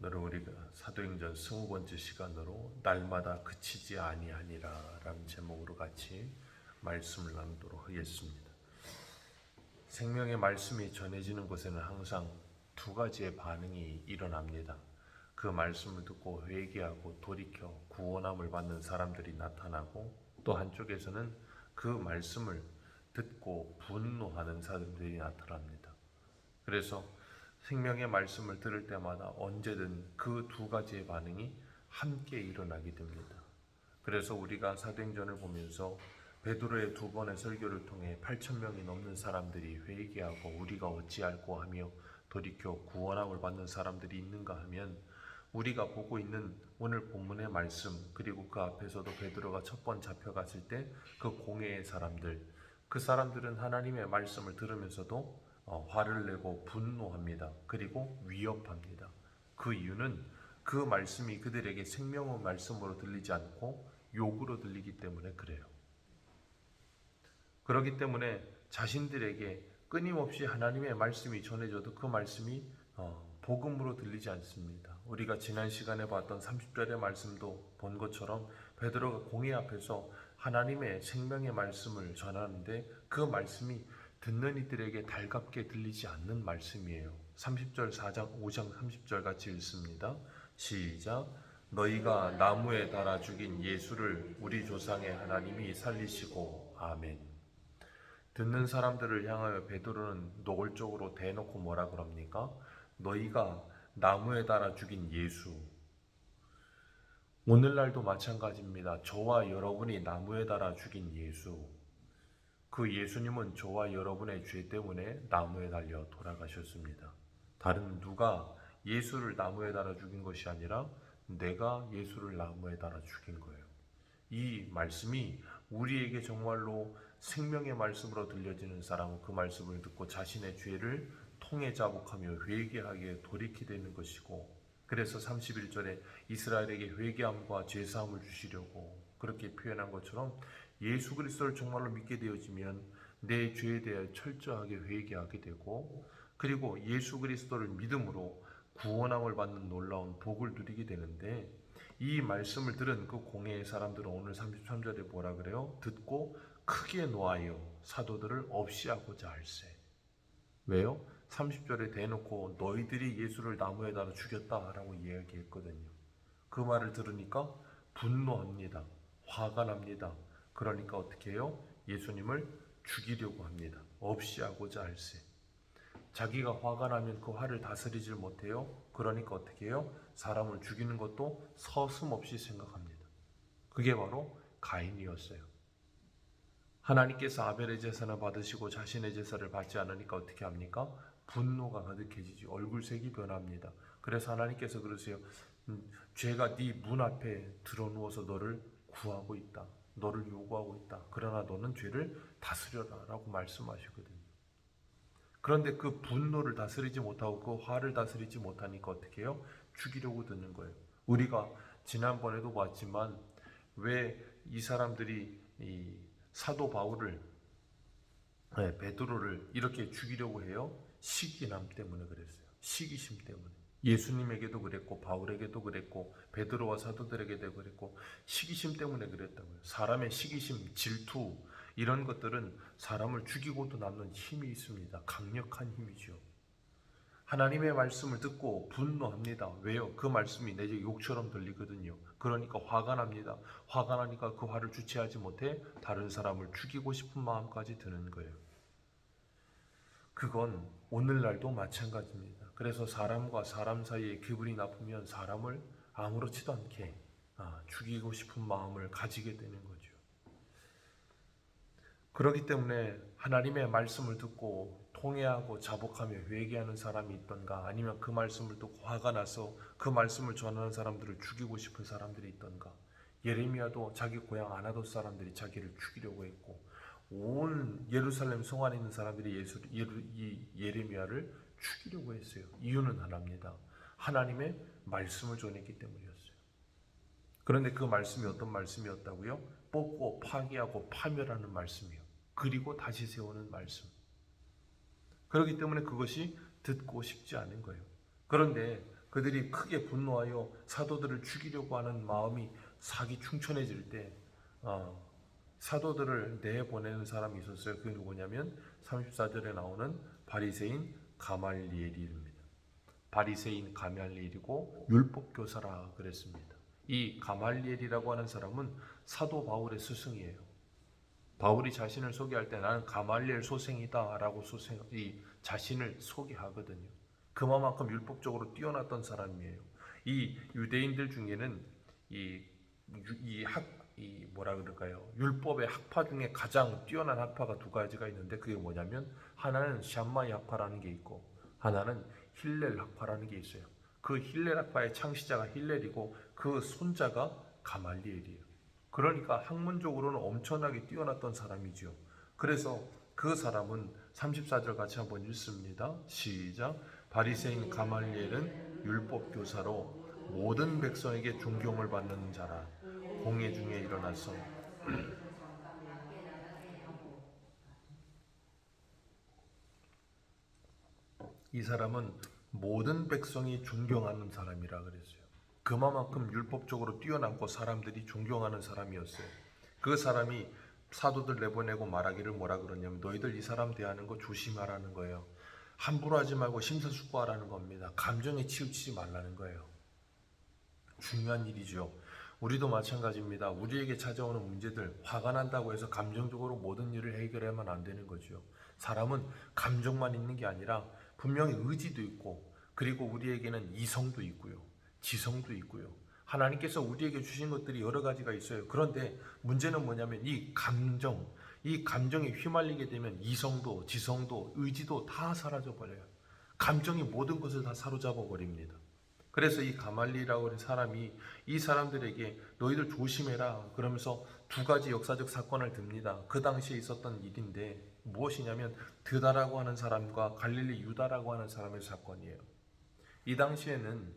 오늘은 우리가 사도행전 스무 번째 시간으로 날마다 그치지 아니하니라 라는 제목으로 같이 말씀을 나누도록 하겠습니다. 생명의 말씀이 전해지는 곳에는 항상 두 가지의 반응이 일어납니다. 그 말씀을 듣고 회개하고 돌이켜 구원함을 받는 사람들이 나타나고 또 한쪽에서는 그 말씀을 듣고 분노하는 사람들이 나타납니다. 그래서 생명의 말씀을 들을 때마다 언제든 그 두 가지의 반응이 함께 일어나게 됩니다. 그래서 우리가 사도행전을 보면서 베드로의 두 번의 설교를 통해 8천 명이 넘는 사람들이 회개하고 우리가 어찌할꼬 하며 돌이켜 구원함을 받는 사람들이 있는가 하면 우리가 보고 있는 오늘 본문의 말씀 그리고 그 앞에서도 베드로가 첫 번 잡혀갔을 때 그 공회의 사람들 그 사람들은 하나님의 말씀을 들으면서도 어, 화를 내고 분노합니다. 그리고 위협합니다. 그 이유는 그 말씀이 그들에게 생명의 말씀으로 들리지 않고 욕으로 들리기 때문에 그래요. 그렇기 때문에 자신들에게 끊임없이 하나님의 말씀이 전해져도 그 말씀이 어, 복음으로 들리지 않습니다. 우리가 지난 시간에 봤던 30절의 말씀도 본 것처럼 베드로가 공회 앞에서 하나님의 생명의 말씀을 전하는데 그 말씀이 듣는 이들에게 달갑게 들리지 않는 말씀이에요. 30절 4장 5장 30절 같이 읽습니다. 시작 너희가 나무에 달아 죽인 예수를 우리 조상의 하나님이 살리시고 아멘. 듣는 사람들을 향하여 베드로는 노골적으로 대놓고 뭐라 그럽니까? 너희가 나무에 달아 죽인 예수. 오늘날도 마찬가지입니다. 저와 여러분이 나무에 달아 죽인 예수. 그 예수님은 저와 여러분의 죄 때문에 나무에 달려 돌아가셨습니다. 다른 누가 예수를 나무에 달아 죽인 것이 아니라 내가 예수를 나무에 달아 죽인 거예요. 이 말씀이 우리에게 정말로 생명의 말씀으로 들려지는 사람은 그 말씀을 듣고 자신의 죄를 통해 자복하며 회개하게 돌이키게 되는 것이고 그래서 31절에 이스라엘에게 회개함과 죄사함을 주시려고 그렇게 표현한 것처럼 예수 그리스도를 정말로 믿게 되어지면 내 죄에 대해 철저하게 회개하게 되고 그리고 예수 그리스도를 믿음으로 구원함을 받는 놀라운 복을 누리게 되는데 이 말씀을 들은 그 공회의 사람들은 오늘 33절에 뭐라 그래요? 듣고 크게 노하여 사도들을 없이 하고자 할세. 왜요? 30절에 대놓고 너희들이 예수를 나무에 달아 죽였다라고 이야기했거든요. 그 말을 들으니까 분노합니다. 화가 납니다. 그러니까 어떻게 해요? 예수님을 죽이려고 합니다. 없이 하고자 할세. 자기가 화가 나면 그 화를 다스리질 못해요. 그러니까 어떻게 해요? 사람을 죽이는 것도 서슴없이 생각합니다. 그게 바로 가인이었어요. 하나님께서 아벨의 제사를 받으시고 자신의 제사를 받지 않으니까 어떻게 합니까? 분노가 가득해지지 얼굴색이 변합니다. 그래서 하나님께서 그러세요. 음, 죄가 네 문 앞에 들어누워서 너를 구하고 있다. 너를 요구하고 있다. 그러나 너는 죄를 다스려라 라고 말씀하시거든요. 그런데 그 분노를 다스리지 못하고 그 화를 다스리지 못하니까 어떻게 해요? 죽이려고 드는 거예요. 우리가 지난번에도 봤지만 왜 이 사람들이 이 사도 바울을 네, 베드로를 이렇게 죽이려고 해요? 시기남 때문에 그랬어요. 시기심 때문에. 예수님에게도 그랬고 바울에게도 그랬고 베드로와 사도들에게도 그랬고 시기심 때문에 그랬다고요. 사람의 시기심, 질투 이런 것들은 사람을 죽이고도 남는 힘이 있습니다. 강력한 힘이죠. 하나님의 말씀을 듣고 분노합니다. 왜요? 그 말씀이 내게 욕처럼 들리거든요. 그러니까 화가 납니다. 화가 나니까 그 화를 주체하지 못해 다른 사람을 죽이고 싶은 마음까지 드는 거예요. 그건 오늘날도 마찬가지입니다. 그래서 사람과 사람 사이에 기분이 나쁘면 사람을 아무렇지도 않게 아, 죽이고 싶은 마음을 가지게 되는 거죠. 그렇기 때문에 하나님의 말씀을 듣고 통회하고 자복하며 회개하는 사람이 있던가 아니면 그 말씀을 듣고 화가 나서 그 말씀을 전하는 사람들을 죽이고 싶은 사람들이 있던가 예레미야도 자기 고향 아나도 사람들이 자기를 죽이려고 했고 온 예루살렘 성 안에 있는 사람들이 예수, 예레미야를 죽이려고 했어요. 이유는 하나입니다. 하나님의 말씀을 전했기 때문이었어요. 그런데 그 말씀이 어떤 말씀이었다고요? 뽑고 파괴하고 파멸하는 말씀이요. 그리고 다시 세우는 말씀. 그렇기 때문에 그것이 듣고 싶지 않은 거예요. 그런데 그들이 크게 분노하여 사도들을 죽이려고 하는 마음이 사기 충천해질 때 어, 사도들을 내보내는 사람이 있었어요. 그게 누구냐면 34절에 나오는 바리새인 가말리엘입니다. 바리새인 가말리엘이고 율법 교사라 그랬습니다. 이 가말리엘이라고 하는 사람은 사도 바울의 스승이에요. 바울이 자신을 소개할 때 나는 가말리엘 소생이다라고 소생 이 자신을 소개하거든요. 그만큼 율법적으로 뛰어났던 사람이에요. 이 유대인들 중에는 이 이 학 이 뭐라 그럴까요? 율법의 학파 중에 가장 뛰어난 학파가 두 가지가 있는데 그게 뭐냐면 하나는 샴마이 학파라는 게 있고 하나는 힐렐 학파라는 게 있어요. 그 힐렐 학파의 창시자가 힐렐이고 그 손자가 가말리엘이에요. 그러니까 학문적으로는 엄청나게 뛰어났던 사람이죠. 그래서 그 사람은 34절 같이 한번 읽습니다. 시작. 바리새인 가말리엘은 율법 교사로 모든 백성에게 존경을 받는 자라. 공회 중에 일어나서 이 사람은 모든 백성이 존경하는 사람이라 그랬어요. 그만큼 율법적으로 뛰어남고 사람들이 존경하는 사람이었어요. 그 사람이 사도들 내보내고 말하기를 뭐라 그러냐면 너희들 이 사람 대하는 거 조심하라는 거예요. 함부로 하지 말고 심사숙고하라는 겁니다. 감정에 치우치지 말라는 거예요. 중요한 일이죠. 우리도 마찬가지입니다. 우리에게 찾아오는 문제들 화가 난다고 해서 감정적으로 모든 일을 해결하면 안 되는 거죠. 사람은 감정만 있는 게 아니라 분명히 의지도 있고 그리고 우리에게는 이성도 있고요. 지성도 있고요. 하나님께서 우리에게 주신 것들이 여러 가지가 있어요. 그런데 문제는 뭐냐면 이 감정, 이 감정에 휘말리게 되면 이성도, 지성도, 의지도 다 사라져 버려요. 감정이 모든 것을 다 사로잡아 버립니다. 그래서 이 가말리라고 하는 사람이 이 사람들에게 너희들 조심해라 그러면서 두 가지 역사적 사건을 듭니다. 그 당시에 있었던 일인데 무엇이냐면 드다라고 하는 사람과 갈릴리 유다라고 하는 사람의 사건이에요. 이 당시에는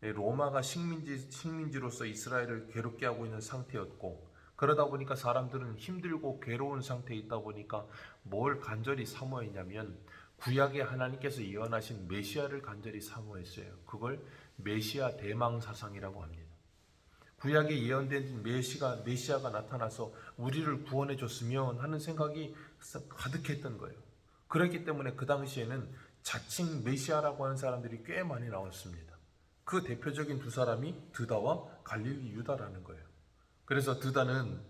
로마가 식민지 식민지로서 이스라엘을 괴롭게 하고 있는 상태였고 그러다 보니까 사람들은 힘들고 괴로운 상태에 있다 보니까 뭘 간절히 사모했냐면 구약에 하나님께서 예언하신 메시아를 간절히 사모했어요. 그걸 메시아 대망 사상이라고 합니다. 구약에 예언된 메시가 메시아가 나타나서 우리를 구원해 줬으면 하는 생각이 가득했던 거예요. 그렇기 때문에 그 당시에는 자칭 메시아라고 하는 사람들이 꽤 많이 나왔습니다. 그 대표적인 두 사람이 드다와 갈릴리 유다라는 거예요. 그래서 드다는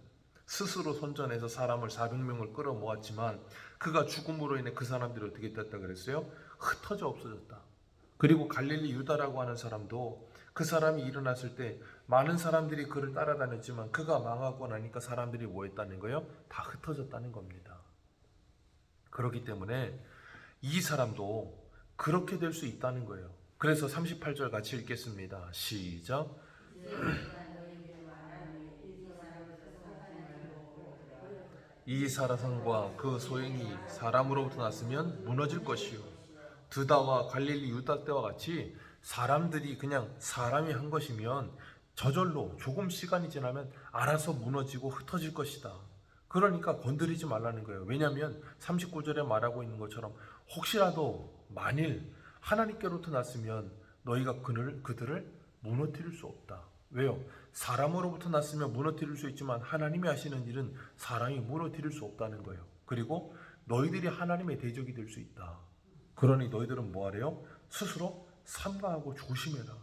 스스로 선전해서 사람을 400명을 끌어 모았지만 그가 죽음으로 인해 그 사람들이 어떻게 됐다 그랬어요? 흩어져 없어졌다. 그리고 갈릴리 유다라고 하는 사람도 그 사람이 일어났을 때 많은 사람들이 그를 따라다녔지만 그가 망하고 나니까 사람들이 뭐 했다는 거예요? 다 흩어졌다는 겁니다. 그렇기 때문에 이 사람도 그렇게 될 수 있다는 거예요. 그래서 38절 같이 읽겠습니다. 시작. 이 사라상과 그 소행이 사람으로부터 났으면 무너질 것이요. 드다와 갈릴리 유다 때와 같이 사람들이 그냥 사람이 한 것이면 저절로 조금 시간이 지나면 알아서 무너지고 흩어질 것이다. 그러니까 건드리지 말라는 거예요. 왜냐하면 39절에 말하고 있는 것처럼 혹시라도 만일 하나님께로부터 났으면 너희가 그를, 그들을 무너뜨릴 수 없다. 왜요? 사람으로부터 났으면 무너뜨릴 수 있지만 하나님이 하시는 일은 사람이 무너뜨릴 수 없다는 거예요. 그리고 너희들이 하나님의 대적이 될 수 있다. 그러니 너희들은 뭐 하래요? 스스로 삼가하고 조심해라.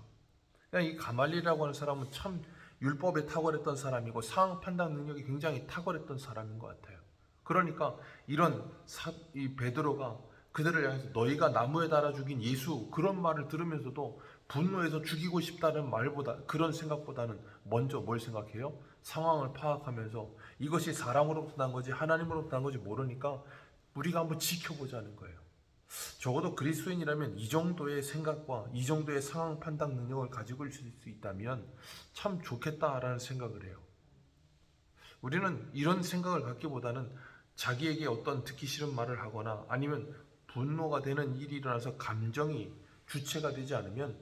그냥 이 가말리라고 하는 사람은 참 율법에 탁월했던 사람이고 상황 판단 능력이 굉장히 탁월했던 사람인 것 같아요. 그러니까 이런 사, 이 베드로가 그들을 향해서 너희가 나무에 달아 죽인 예수 그런 말을 들으면서도 분노해서 죽이고 싶다는 말보다 그런 생각보다는 먼저 뭘 생각해요? 상황을 파악하면서 이것이 사람으로부터 난 거지 하나님으로부터 난 거지 모르니까 우리가 한번 지켜보자는 거예요. 적어도 그리스도인이라면 이 정도의 생각과 이 정도의 상황 판단 능력을 가지고 있을 수 있다면 참 좋겠다라는 생각을 해요. 우리는 이런 생각을 갖기보다는 자기에게 어떤 듣기 싫은 말을 하거나 아니면 분노가 되는 일이 일어나서 감정이 주체가 되지 않으면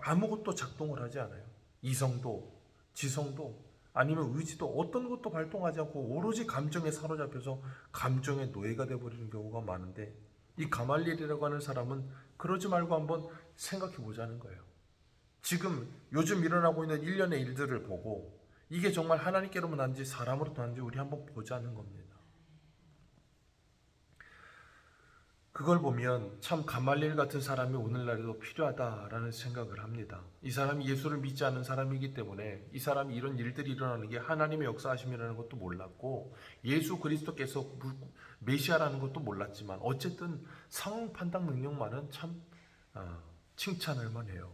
아무것도 작동을 하지 않아요. 이성도, 지성도, 아니면 의지도 어떤 것도 발동하지 않고 오로지 감정에 사로잡혀서 감정의 노예가 되어버리는 경우가 많은데 이 가말리엘이라고 하는 사람은 그러지 말고 한번 생각해 보자는 거예요. 지금 요즘 일어나고 있는 일련의 일들을 보고 이게 정말 하나님께로만 난지 사람으로도 난지 우리 한번 보자는 겁니다. 그걸 보면 참 가말리엘 같은 사람이 오늘날에도 필요하다라는 생각을 합니다. 이 사람이 예수를 믿지 않은 사람이기 때문에 이 사람이 이런 일들이 일어나는 게 하나님의 역사하심이라는 것도 몰랐고 예수 그리스도께서 메시아라는 것도 몰랐지만 어쨌든 상황 판단 능력만은 참 아, 칭찬할 만해요.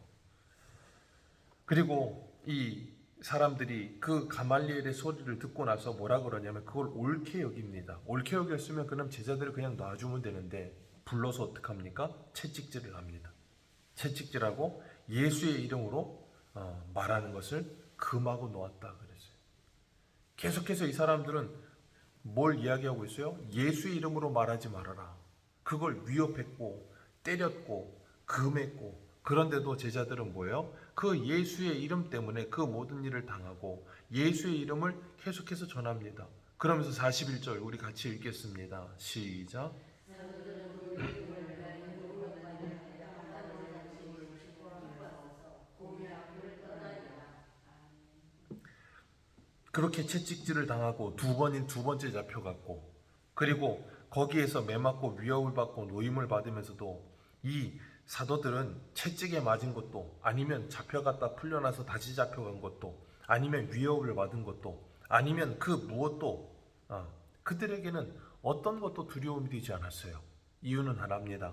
그리고 이 사람들이 그 가말리엘의 소리를 듣고 나서 뭐라 그러냐면 그걸 옳게 여깁니다. 옳게 여겼으면 그럼 제자들을 그냥 놔주면 되는데 불러서 어떡합니까? 채찍질을 합니다. 채찍질하고 예수의 이름으로 어, 말하는 것을 금하고 놓았다 그랬어요. 계속해서 이 사람들은 뭘 이야기하고 있어요? 예수의 이름으로 말하지 말아라. 그걸 위협했고 때렸고 금했고 그런데도 제자들은 뭐예요? 그 예수의 이름 때문에 그 모든 일을 당하고 예수의 이름을 계속해서 전합니다. 그러면서 41절 우리 같이 읽겠습니다. 시작. 그렇게 채찍질을 당하고 두 번인 두 번째 잡혀갔고 그리고 거기에서 매맞고 위협을 받고 노임을 받으면서도 이 사도들은 채찍에 맞은 것도 아니면 잡혀갔다 풀려나서 다시 잡혀간 것도 아니면 위협을 받은 것도 아니면 그 무엇도 아, 그들에게는 어떤 것도 두려움이 되지 않았어요. 이유는 하나입니다.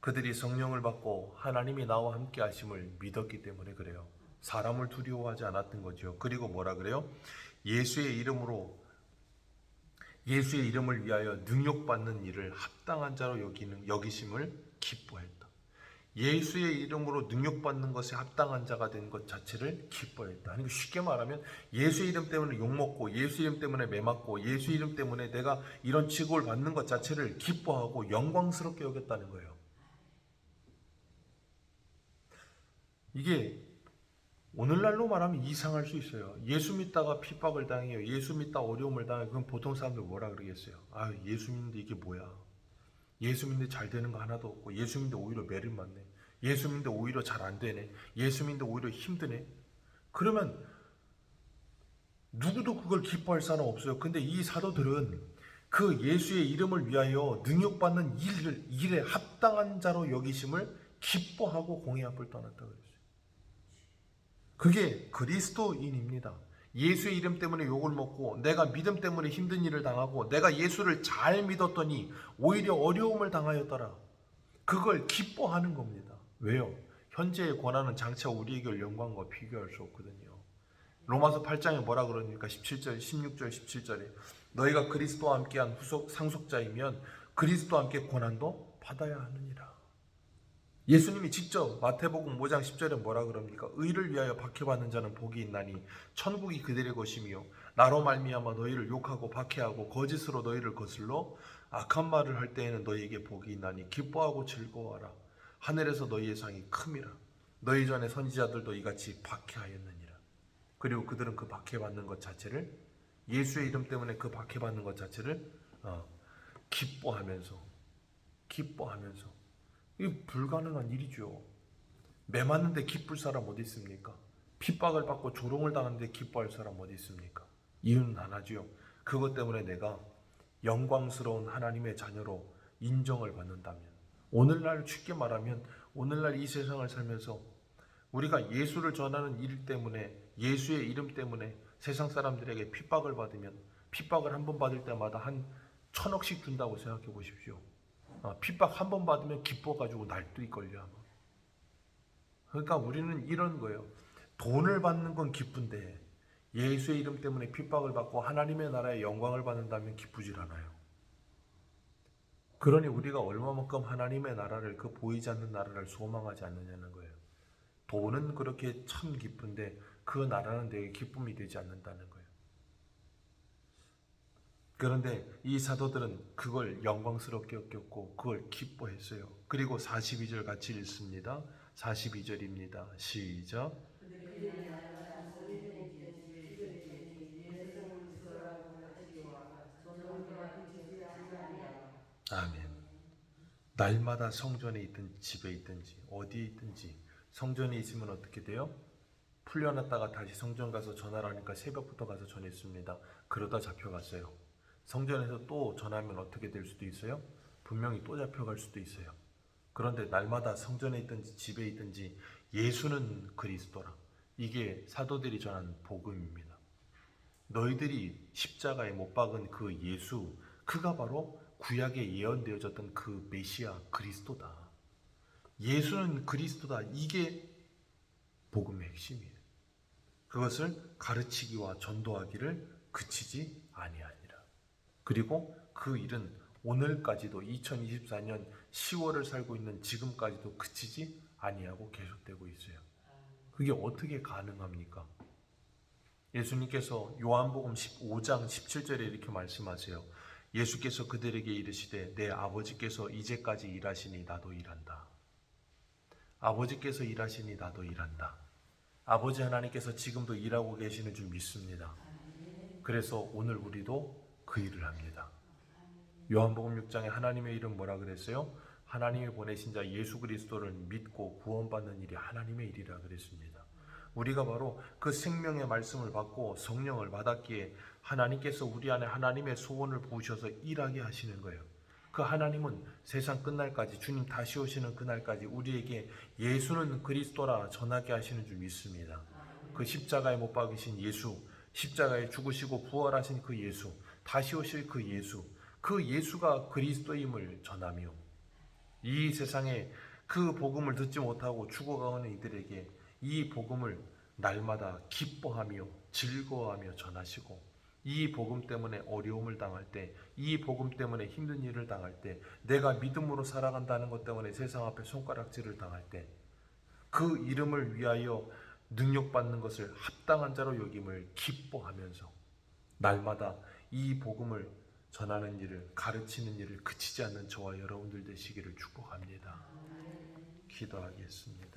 그들이 성령을 받고 하나님이 나와 함께 하심을 믿었기 때문에 그래요. 사람을 두려워하지 않았던 거죠. 그리고 뭐라 그래요? 예수의 이름으로 예수의 이름을 위하여 능력받는 일을 합당한 자로 여기는 여기심을 기뻐했다. 예수의 이름으로 능력받는 것에 합당한 자가 된 것 자체를 기뻐했다. 그러니까 쉽게 말하면 예수 이름 때문에 욕먹고 예수 이름 때문에 매맞고 예수 이름 때문에 내가 이런 취급을 받는 것 자체를 기뻐하고 영광스럽게 여겼다는 거예요. 이게 오늘날로 말하면 이상할 수 있어요. 예수 믿다가 핍박을 당해요. 예수 믿다 어려움을 당해요. 그럼 보통 사람들 뭐라 그러겠어요? 아, 예수 믿는데 이게 뭐야? 예수 믿는데 잘 되는 거 하나도 없고 예수 믿는데 오히려 매를 맞네. 예수 믿는데 오히려 잘 안 되네. 예수 믿는데 오히려 힘드네. 그러면 누구도 그걸 기뻐할 사람 없어요. 근데 이 사도들은 그 예수의 이름을 위하여 능력받는 일을, 일에 합당한 자로 여기심을 기뻐하고 공의 앞을 떠났다 그랬어요. 그게 그리스도인입니다. 예수의 이름 때문에 욕을 먹고 내가 믿음 때문에 힘든 일을 당하고 내가 예수를 잘 믿었더니 오히려 어려움을 당하였더라. 그걸 기뻐하는 겁니다. 왜요? 현재의 고난은 장차 우리에게 영광과 비교할 수 없거든요. 로마서 8장에 뭐라 그러니까 17절, 16절, 17절에 너희가 그리스도와 함께한 후속 상속자이면 그리스도와 함께 고난도 받아야 하느니라. 예수님이 직접 마태복음 5장 10절에 뭐라 그럽니까? 의를 위하여 박해받는 자는 복이 있나니 천국이 그들의 것이며 나로 말미암아 너희를 욕하고 박해하고 거짓으로 너희를 거슬러 악한 말을 할 때에는 너희에게 복이 있나니 기뻐하고 즐거워하라. 하늘에서 너희의 상이 큼이라. 너희 전에 선지자들도 이같이 박해하였느니라. 그리고 그들은 그 박해받는 것 자체를 예수의 이름 때문에 그 박해받는 것 자체를 어, 기뻐하면서 기뻐하면서 이게 불가능한 일이죠. 매 맞는데 기쁠 사람 어디 있습니까? 핍박을 받고 조롱을 당하는데 기뻐할 사람 어디 있습니까? 이유는 하나지요. 그것 때문에 내가 영광스러운 하나님의 자녀로 인정을 받는다면 오늘날 쉽게 말하면 오늘날 이 세상을 살면서 우리가 예수를 전하는 일 때문에 예수의 이름 때문에 세상 사람들에게 핍박을 받으면 핍박을 한 번 받을 때마다 한 천억씩 준다고 생각해 보십시오. 어, 핍박 한 번 받으면 기뻐가지고 날뛸걸요 아마. 그러니까 우리는 이런 거예요. 돈을 받는 건 기쁜데 예수의 이름 때문에 핍박을 받고 하나님의 나라의 영광을 받는다면 기쁘질 않아요. 그러니 우리가 얼마만큼 하나님의 나라를 그 보이지 않는 나라를 소망하지 않느냐는 거예요. 돈은 그렇게 참 기쁜데 그 나라는 되게 기쁨이 되지 않는다는 거예요. 그런데 이 사도들은 그걸 영광스럽게 여겼고 그걸 기뻐했어요. 그리고 42절 같이 읽습니다. 42절입니다. 시작. 아멘. 날마다 성전에 있든 집에 있든지 어디에 있든지 성전에 있으면 어떻게 돼요? 풀려났다가 다시 성전 가서 전화를 하니까 새벽부터 가서 전했습니다. 그러다 잡혀갔어요. 성전에서 또 전하면 어떻게 될 수도 있어요? 분명히 또 잡혀갈 수도 있어요. 그런데 날마다 성전에 있든지 집에 있든지 예수는 그리스도라. 이게 사도들이 전한 복음입니다. 너희들이 십자가에 못 박은 그 예수, 그가 바로 구약에 예언되어졌던 그 메시아 그리스도다. 예수는 그리스도다. 이게 복음의 핵심이에요. 그것을 가르치기와 전도하기를 그치지 아니하니라. 그리고 그 일은 오늘까지도 2024년 10월을 살고 있는 지금까지도 그치지 아니하고 계속되고 있어요. 그게 어떻게 가능합니까? 예수님께서 요한복음 15장 17절에 이렇게 말씀하세요. 예수께서 그들에게 이르시되 내 아버지께서 이제까지 일하시니 나도 일한다. 아버지께서 일하시니 나도 일한다. 아버지 하나님께서 지금도 일하고 계시는 줄 믿습니다. 그래서 오늘 우리도 그 일을 합니다. 요한복음 6장에 하나님의 이름 뭐라 그랬어요? 하나님이 보내신 자 예수 그리스도를 믿고 구원받는 일이 하나님의 일이라 그랬습니다. 우리가 바로 그 생명의 말씀을 받고 성령을 받았기에 하나님께서 우리 안에 하나님의 소원을 부으셔서 일하게 하시는 거예요. 그 하나님은 세상 끝날까지 주님 다시 오시는 그날까지 우리에게 예수는 그리스도라 전하게 하시는 줄 믿습니다. 그 십자가에 못 박이신 예수, 십자가에 죽으시고 부활하신 그 예수, 다시 오실 그 예수, 그 예수가 그리스도임을 전하며 이 세상에 그 복음을 듣지 못하고 죽어가는 이들에게 이 복음을 날마다 기뻐하며 즐거워하며 전하시고 이 복음 때문에 어려움을 당할 때, 이 복음 때문에 힘든 일을 당할 때, 내가 믿음으로 살아간다는 것 때문에 세상 앞에 손가락질을 당할 때, 그 이름을 위하여 능력받는 것을 합당한 자로 여김을 기뻐하면서 날마다 이 복음을 전하는 일을 가르치는 일을 그치지 않는 저와 여러분들 되시기를 축복합니다. 기도하겠습니다.